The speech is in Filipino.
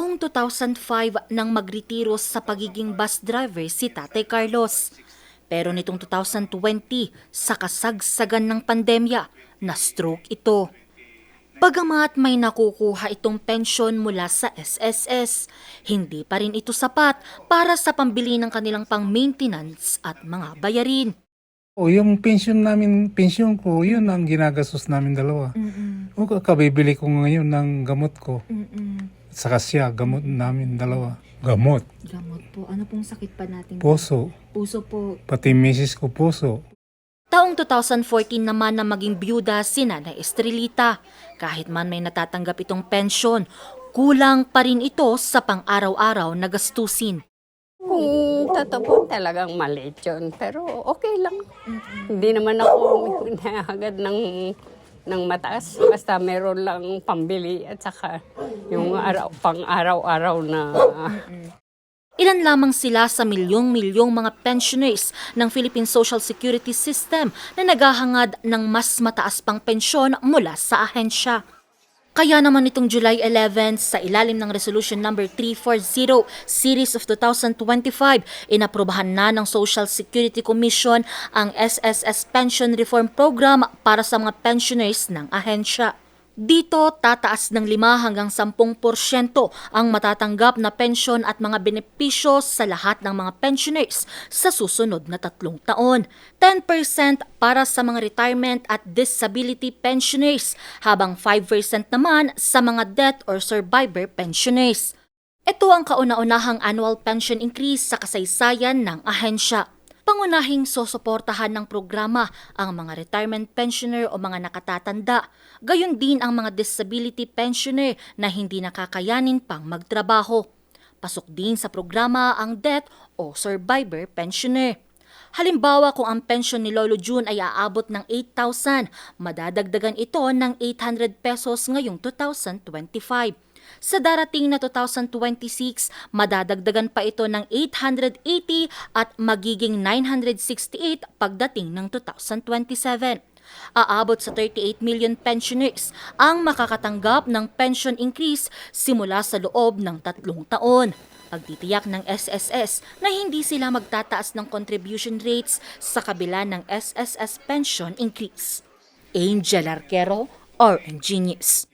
Taong 2005 nang magretiro sa pagiging bus driver si Tatay Carlos. Pero nitong 2020, sa kasagsagan ng pandemya, na-stroke ito. Bagamat may nakukuha itong pensyon mula sa SSS, hindi pa rin ito sapat para sa pambili ng kanilang pang-maintenance at mga bayarin. O yung pension namin, pension ko, yun ang ginagastos namin dalawa. O kabibili ko ngayon ng gamot ko. At saka siya, gamot namin dalawa. Gamot, Gamot po. Ano pong sakit pa natin? puso. Puso po. Pati misis ko puso. Taong 2014 naman na maging byuda si Nanay Estrelita. Kahit man may natatanggap itong pensyon, kulang pa rin ito sa pang-araw-araw na gastusin. Kung totoo talagang maliit yun. Pero okay lang. Hindi naman ako nahagad ng, ng mataas. Basta meron lang pambili at saka yung araw, pang araw-araw na Ilan lamang sila sa milyong-milyong mga pensioners ng Philippine Social Security System na naghahangad ng mas mataas pang pensyon mula sa ahensya. Kaya naman itong July 11 sa ilalim ng Resolution Number 340 Series of 2025, inaprubahan na ng Social Security Commission ang SSS Pension Reform Program para sa mga pensioners ng ahensya. Dito, tataas ng 5 hanggang 10% ang matatanggap na pensyon at mga benepisyo sa lahat ng mga pensioners sa susunod na tatlong taon. 10% para sa mga retirement at disability pensioners, habang 5% naman sa mga death or survivor pensioners. Ito ang kauna-unahang annual pension increase sa kasaysayan ng ahensya. Pangunahing susuportahan ng programa ang mga retirement pensioner o mga nakatatanda, gayon din ang mga disability pensioner na hindi nakakayanin pang magtrabaho. Pasok din sa programa ang death o survivor pensioner. Halimbawa kung ang pensyon ni Lolo June ay aabot ng 8,000, madadagdagan ito ng 800 pesos ngayong 2025. Sa darating na 2026, madadagdagan pa ito ng 880 at magiging 968 pagdating ng 2027. Aabot sa 38 million pensioners ang makakatanggap ng pension increase simula sa loob ng tatlong taon. Pagtitiyak ng SSS na hindi sila magtataas ng contribution rates sa kabila ng SSS pension increase. Angel Arquero, RNG News.